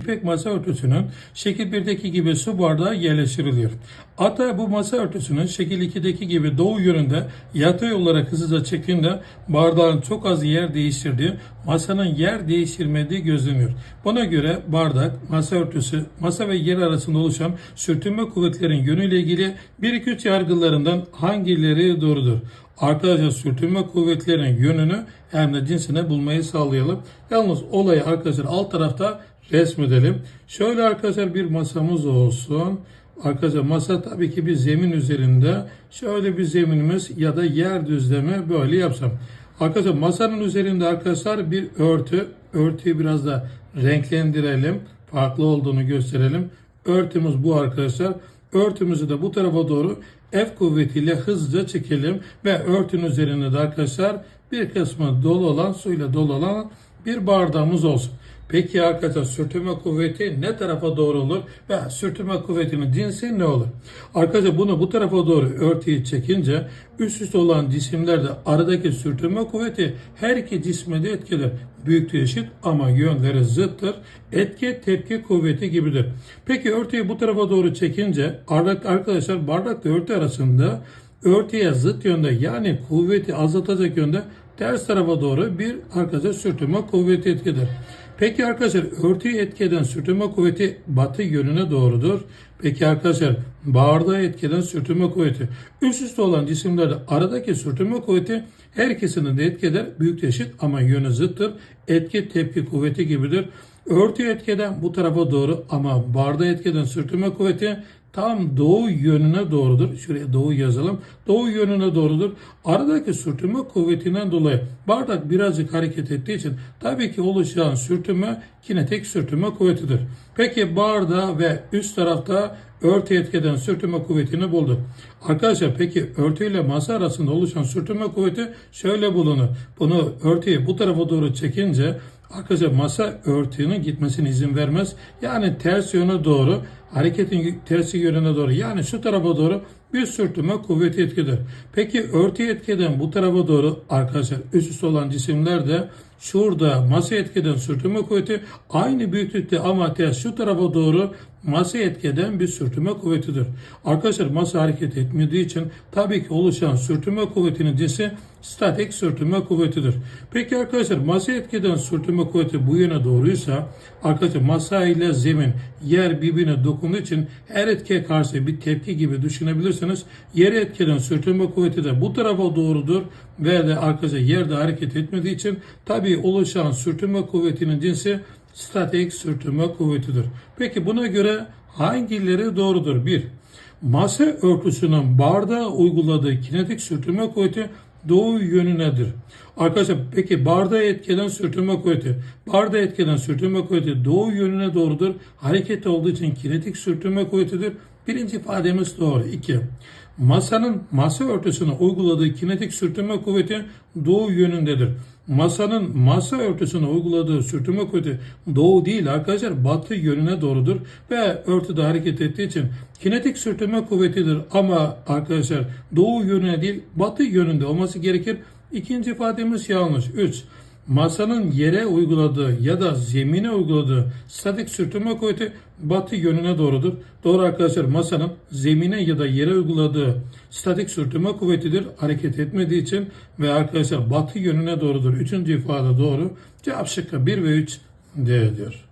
İpek masa örtüsünün şekil 1'deki gibi su bardağı yerleştiriliyor. Hatta bu masa örtüsünün şekil 2'deki gibi doğu yönünde yatay olarak hızlıca çektiğinde bardağın çok az yer değiştirdiği, masanın yer değiştirmediği gözleniyor. Buna göre bardak, masa örtüsü, masa ve yer arasında oluşan sürtünme kuvvetlerin yönüyle ilgili 1-2-3 yargılarından hangileri doğrudur? Arkadaşlar sürtünme kuvvetlerin yönünü hem de cinsini bulmayı sağlayalım. Yalnız olayı arkadaşlar alt tarafta resmedelim. Şöyle arkadaşlar bir masamız olsun. Arkadaşlar masa tabii ki bir zemin üzerinde. Şöyle bir zeminimiz ya da yer düzleme böyle yapsam. Arkadaşlar masanın üzerinde arkadaşlar bir örtü. Örtüyü biraz da renklendirelim. Farklı olduğunu gösterelim. Örtümüz bu arkadaşlar. Örtümüzü de bu tarafa doğru F kuvvetiyle hızlıca çekelim ve örtünün üzerinde de arkadaşlar bir kısmı dolu olan suyla dolu olan bir bardağımız olsun. Peki arkadaşlar sürtünme kuvveti ne tarafa doğru olur ve sürtünme kuvvetinin cinsi ne olur? Arkadaşlar bunu bu tarafa doğru örtüyü çekince üst üste olan cisimlerde aradaki sürtünme kuvveti her iki cisme de etkiler. Büyüklüğü eşit ama yönleri zıttır. Etki tepki kuvveti gibidir. Peki örtüyü bu tarafa doğru çekince arkadaşlar bardakla örtü arasında örtüye zıt yönde yani kuvveti azaltacak yönde ters tarafa doğru bir arkadaşlar sürtünme kuvveti etkidir. Peki arkadaşlar örtüyü etki eden sürtünme kuvveti batı yönüne doğrudur. Peki arkadaşlar bardağı etki eden sürtünme kuvveti üst üste olan cisimlerde aradaki sürtünme kuvveti her ikisini de etki. Büyük eşit ama yönü zıttır. Etki tepki kuvveti gibidir. Örtüyü etki eden bu tarafa doğru ama bardağı etki eden sürtünme kuvveti tam doğu yönüne doğrudur. Şuraya doğu yazalım. Doğu yönüne doğrudur. Aradaki sürtünme kuvvetinden dolayı bardak birazcık hareket ettiği için tabii ki oluşan sürtünme kinetik sürtünme kuvvetidir. Peki bardağı ve üst tarafta örtü etkeden sürtünme kuvvetini bulduk. Arkadaşlar peki örtü ile masa arasında oluşan sürtünme kuvveti şöyle bulunur. Bunu örtüyü bu tarafa doğru çekince Arkadaşlar masa örtüğünün gitmesine izin vermez. Yani ters yöne doğru, hareketin tersi yönüne doğru yani şu tarafa doğru bir sürtünme kuvveti etkiler. Peki örtü etkiden bu tarafa doğru arkadaşlar üst üste olan cisimler de şurada masa etkiden sürtünme kuvveti aynı büyüklükte ama ters şu tarafa doğru masa etkeden bir sürtünme kuvvetidir. Arkadaşlar masa hareket etmediği için tabii ki oluşan sürtünme kuvvetinin cinsi statik sürtünme kuvvetidir. Peki arkadaşlar masa etkeden sürtünme kuvveti bu yöne doğruysa arkadaşlar masa ile zemin yer birbirine dokunduğu için her etkiye karşı bir tepki gibi düşünebilirsiniz. Yere etkeden sürtünme kuvveti de bu tarafa doğrudur ve de arkadaşlar yerde hareket etmediği için tabii oluşan sürtünme kuvvetinin cinsi statik sürtünme kuvvetidir. Peki buna göre hangileri doğrudur? 1. Masa örtüsünün bardağa uyguladığı kinetik sürtünme kuvveti doğu yönünedir. Arkadaşlar peki bardağı etkilen sürtünme kuvveti. Bardağı etkilen sürtünme kuvveti doğu yönüne doğrudur. Hareket olduğu için kinetik sürtünme kuvvetidir. Birinci ifademiz doğru. 2. Masanın masa örtüsüne uyguladığı kinetik sürtünme kuvveti doğu yönündedir. Masanın masa örtüsüne uyguladığı sürtünme kuvveti doğu değil arkadaşlar batı yönüne doğrudur ve örtüde hareket ettiği için kinetik sürtünme kuvvetidir ama arkadaşlar doğu yönüne değil batı yönünde olması gerekir. İkinci ifademiz yanlış. 3 masanın yere uyguladığı ya da zemine uyguladığı statik sürtünme kuvveti batı yönüne doğrudur. Doğru arkadaşlar masanın zemine ya da yere uyguladığı statik sürtünme kuvvetidir. Hareket etmediği için ve arkadaşlar batı yönüne doğrudur. Üçüncü ifade doğru. Cevap şıkkı 1 ve 3 D diyor.